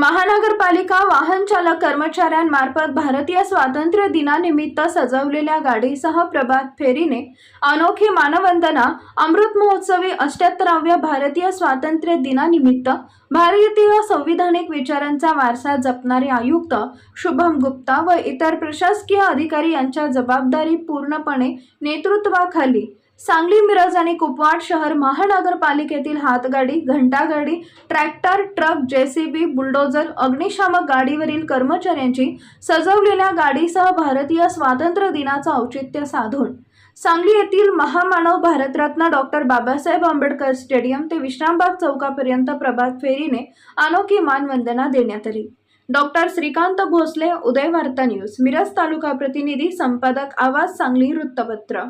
महानगरपालिका वाहन चालक कर्मचाऱ्यांमार्फत भारतीय स्वातंत्र्य दिनानिमित्त सजवलेल्या गाडीसह प्रभात फेरीने अनोखी मानवंदना अमृत महोत्सवी अष्ट्याहत्तराव्या भारतीय स्वातंत्र्य दिनानिमित्त भारतीय संविधानिक विचारांचा वारसा जपणारे आयुक्त शुभम गुप्ता व इतर प्रशासकीय अधिकारी यांच्या जबाबदारी पूर्णपणे नेतृत्वाखाली सांगली मिरज आणि कुपवाड शहर महानगरपालिकेतील हातगाडी घंटागाडी ट्रॅक्टर ट्रक जेसीबी बुलडोजर अग्निशामक गाडीवरील कर्मचाऱ्यांची सजवलेल्या गाडीसह भारतीय स्वातंत्र्य दिनाचं औचित्य साधून सांगली येथील महामानव भारतरत्न डॉक्टर बाबासाहेब आंबेडकर स्टेडियम ते विश्रामबाग चौकापर्यंत प्रभात फेरीने अनोखी मानवंदना देण्यात आली. डॉक्टर श्रीकांत भोसले उदय वार्ता न्यूज मिरज तालुका प्रतिनिधी संपादक आवाज सांगली वृत्तपत्र.